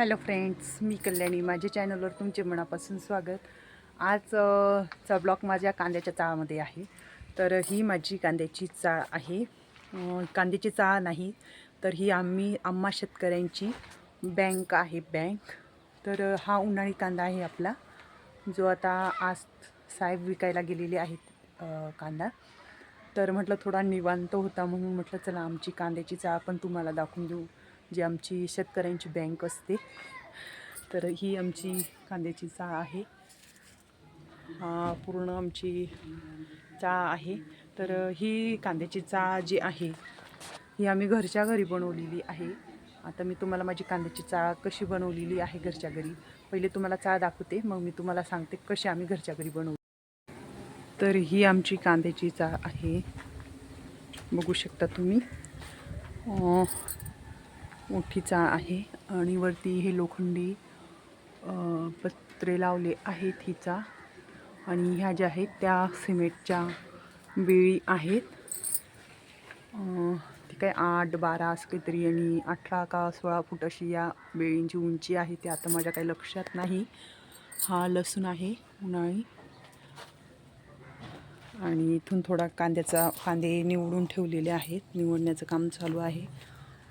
Hello friends मी कल्याणी. माझ्या चॅनलवर तुमचे मनापासून स्वागत. आजचा ब्लॉग माझ्या कांद्याच्या चाळामध्ये आहे. तर ही माझी कांद्याची चाळ आहे. कांद्याची चाळ नाही तर ही आम्ही आम्हा शेतकऱ्यांची बँक आहे बँक. तर हा उन्हाळी कांदा आहे आपला जो आता आज साहेब विकायला गेलेले आहेत कांदा. तर म्हटलं थोडा निवांत होता म्हणून म्हटलं चला आमची कांद्याची चाळ पण तुम्हाला दाखवून देऊ. जी आमची शेतकऱ्यांची बँक असते. तर ही आमची कांद्याची चाळ आहे. पूर्ण आमची चाळ आहे. तर ही कांद्याची चाळ जी आहे ही आम्ही घरच्या घरी बनवलेली आहे. आता मी तुम्हाला माझी कांद्याची चाळ कशी बनवलेली आहे घरच्या घरी पहिले तुम्हाला चाळ दाखवते मग मी तुम्हाला सांगते कशी आम्ही घरच्या घरी बनवू. तर ही आमची कांद्याची चाळ आहे. बघू शकता तुम्ही. मोठी चाळ आहे आणि वरती हे लोखंडी पत्रे लावले आहेत ही आणि ह्या ज्या आहेत त्या सिमेंटच्या वेळी आहेत. ती काय आठ बारा असं काहीतरी आणि अठरा का सोळा फूट अशी या वेळींची उंची आहे. ते आता माझ्या काही लक्षात नाही. हा लसूण आहे उन्हाळी. आणि इथून थोडा कांद्याचा कांदे निवडून ठेवलेले आहेत. निवडण्याचं काम चालू आहे.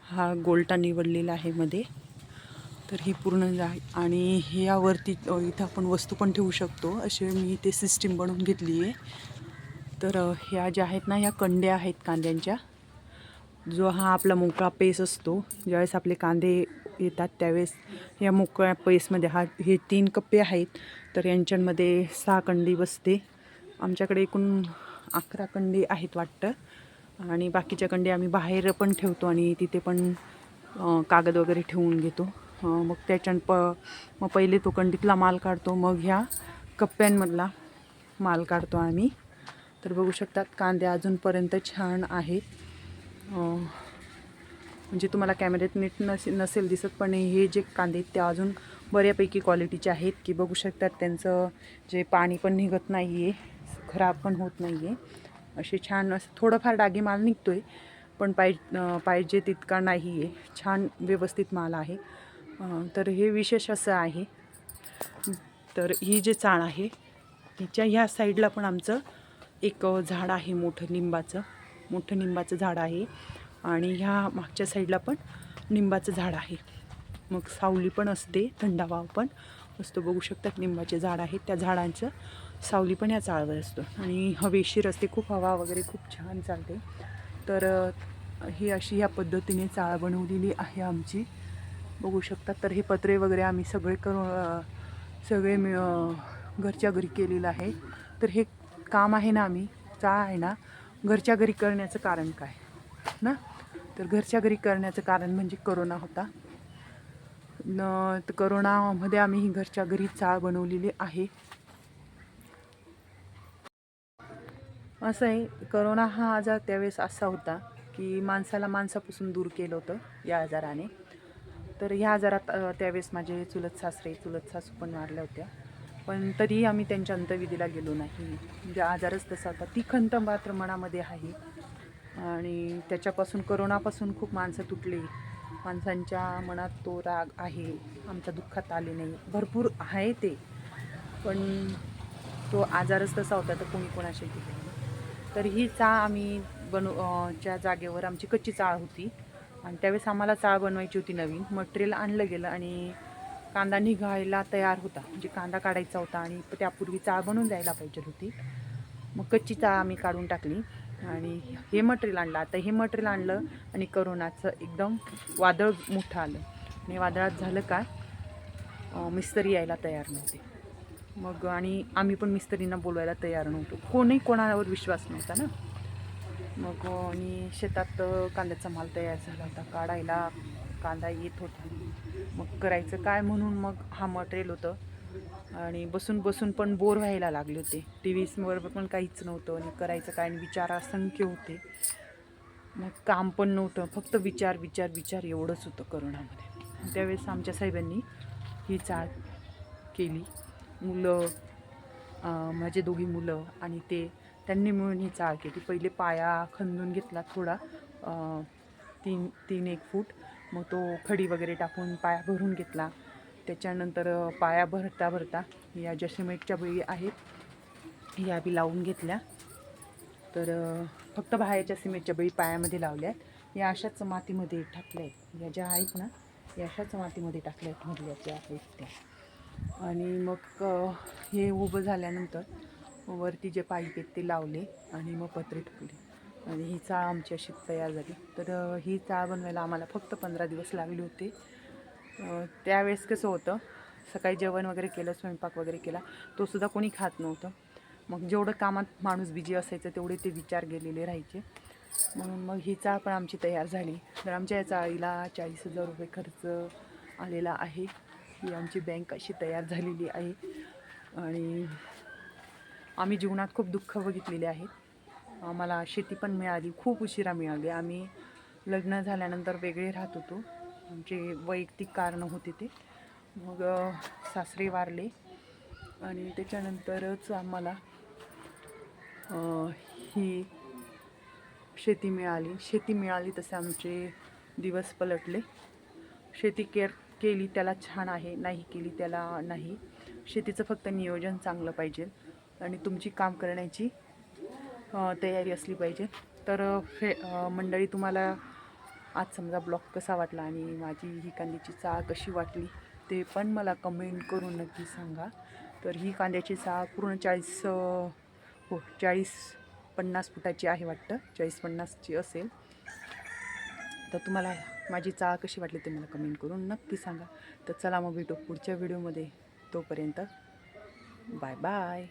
हा गोलटा निवडलेला आहे मध्ये. तर ही पूर्ण जा आणि ह्यावरती इथं आपण वस्तू पण ठेवू शकतो. असे मी ते सिस्टीम बनवून घेतली आहे. तर ह्या ज्या आहेत ना ह्या कंड्या आहेत कांद्यांच्या. जो हा आपला मोकळा पेस असतो. ज्यावेळेस आपले कांदे येतात त्यावेळेस या मोकळ्या पेसमध्ये हा हे तीन कप्पे आहेत. तर यांच्यामध्ये सहा कंडी बसते. आमच्याकडे एकूण अकरा कंडी आहेत वाटतं. आणि बाकीच्या कंडी आम्ही बाहेर पण ठेवतो आणि तिथे पण कागद वगैरे ठेवून घेतो. मग त्याच्यानं प मग पहिले तो कंडीतला माल काढतो मग ह्या कप्प्यांमधला माल काढतो आम्ही. तर बघू शकतात कांदे अजूनपर्यंत छान आहेत. म्हणजे तुम्हाला कॅमेऱ्यात नीट नसे नसेल दिसत पण हे जे कांदे आहेत ते अजून बऱ्यापैकी क्वालिटीचे आहेत की बघू शकतात त्यांचं जे पाणी पण निघत नाही आहे खराब पण होत नाही आहे असे छान असं थोडंफार डागी माल निघतो आहे पण पाय पाहिजे तितका नाही आहे छान व्यवस्थित माल आहे. तर हे विशेष असं आहे. तर ही जे चाळ आहे तिच्या ह्या साईडला पण आमचं एक झाड आहे मोठं लिंबाचं मोठं लिंबाचं झाड आहे. आणि ह्या मागच्या साईडला पण लिंबाचं झाड आहे. मग सावली पण असते थंडावा पण. असतो बघू शकतात लिंबाचे झाड आहेत. त्या झाडांचं सावली पण या चाळवर असतो. आणि हवेशीर असते. खूप हवा वगैरे खूप छान चालते. तर ही अशी ह्या पद्धतीने चाळ बनवलेली आहे आमची. बघू शकतात. तर हे पत्रे वगैरे आम्ही सगळे करून सगळे मी घरच्या घरी केलेलं आहे. तर हे काम आहे ना आम्ही. चाळ आहे ना घरच्या घरी करण्याचं कारण काय? ना? तर घरच्या घरी करण्याचं कारण म्हणजे करोना होता. न तर करोनामध्ये आम्ही ही घरच्या घरी चाळ बनवलेली आहे. असं आहे करोना हा आजार त्यावेळेस असा होता की माणसाला माणसापासून दूर केलं होतं या आजाराने. तर ह्या आजारात त्यावेळेस माझे चुलत सासरे चुलत सासू पण मारल्या होत्या. पण तरीही आम्ही त्यांच्या अंतविधीला गेलो नाही. म्हणजे आजारच तसा होता. ती खंत मात्र मनामध्ये आहे. आणि त्याच्यापासून करोनापासून खूप माणसं तुटली. माणसांच्या मनात तो राग आहे आमच्या दुःखात आले नाही. भरपूर आहे ते पण तो आजारच तसा होता तर कोणी कोणाशी गेले तर ही चाळ आम्ही बनव च्या जागेवर आमची कच्ची चाळ होती. आणि त्यावेळेस आम्हाला चाळ बनवायची होती नवीन. मटेरियल आणलं गेलं आणि कांदा निघायला तयार होता. म्हणजे कांदा काढायचा होता आणि त्यापूर्वी चाळ बनवून द्यायला पाहिजे होती. मग कच्ची चाळ आम्ही काढून टाकली. आणि हे मटेरियल आणलं. आता हे मटेरियल आणलं आणि करोनाचं एकदम वादळ मोठं आलं. आणि वादळात झालं काय? मिस्तरी मिस्त्री यायला तयार नव्हते. मग आणि आम्ही पण मिस्त्रींना बोलवायला तयार नव्हतो. कोणी कोणावर विश्वास नव्हता ना. मग आणि शेतात कांद्याचा माल तयार झाला होता. काढायला कांदा येत होता. मग करायचं काय म्हणून मग हा मटेरियल होतं. आणि बसून बसून पण बोर व्हायला लागले होते. टी व्हीसवर पण काहीच नव्हतं आणि करायचं काय आणि विचार असंख्य होते. मग काम पण नव्हतं. फक्त विचार विचार विचार एवढंच होतं करोनामध्ये. त्यावेळेस आमच्या साहेबांनी ही चाळ केली. मुलं माझे दोघी मुलं आणि ते त्यांनी मिळून ही चाळ केली. पहिले पाया खंदून घेतला थोडा तीन तीन एक फूट. मग तो खडी वगैरे टाकून पाया भरून घेतला. त्याच्यानंतर पाया भरता भरता या ज्या सिमेंटच्या बळी आहेत. या बी लावून घेतल्या. तर फक्त बाहेरच्या सिमेंटच्या बळी पायामध्ये लावल्या आहेत या अशाच मातीमध्ये टाकल्या आहेत या ज्या आहेत ना या अशाच मातीमध्ये टाकल्या आहेत मधल्या ज्या आहेत त्या आणि मग हे उभं झाल्यानंतर वरती जे पाईप आहेत ते लावले आणि मग पत्रे ठेवले. आणि ही चाळ आमची अशी तयार झाली. तर ही चाळ बनवायला आम्हाला फक्त पंधरा दिवस लागले होते. त्यावेळेस कसं होतं सकाळी जेवण वगैरे केलं स्वयंपाक वगैरे केला तोसुद्धा कोणी खात नव्हतं. मग जेवढं कामात माणूस बिजी असायचं तेवढे ते विचार गेलेले राहायचे. म्हणून मग ही चाळ पण आमची तयार झाली. तर आमच्या या चाळीला चाळीस हजार रुपये खर्च आलेला आहे. ही आमची बँक अशी तयार झालेली आहे. आणि आम्ही जीवनात खूप दुःख बघितलेले आहेत आम्हाला शेती पण मिळाली खूप उशिरा मिळाली. आम्ही लग्न झाल्यानंतर वेगळे राहत होतो. जे वैयक्तिक कारणं होते ते. मग सासरे वारले आणि त्याच्यानंतरच आम्हाला ही शेती मिळाली. शेती मिळाली तसे आमचे दिवस पलटले. शेती केअर केली त्याला छान आहे नाही केली त्याला नाही. शेतीचं फक्त नियोजन चांगलं पाहिजे आणि तुमची काम करण्याची तयारी असली पाहिजे. तर फे मंडळी तुम्हाला आज समजा ब्लॉग कसा वाटला आणि माझी ही कांद्याची चाळ कशी वाटली ते पण मला कमेंट करून नक्की सांगा. तर ही कांद्याची चाळ पूर्ण चाळीस हो चाळीस पन्नास फुटाची आहे वाटतं. चाळीस पन्नासची असेल. तर तुम्हाला माझी चाळ कशी वाटली ते मला कमेंट करून नक्की सांगा. तर चला मग भेटू पुढच्या व्हिडिओमध्ये. तोपर्यंत बाय बाय.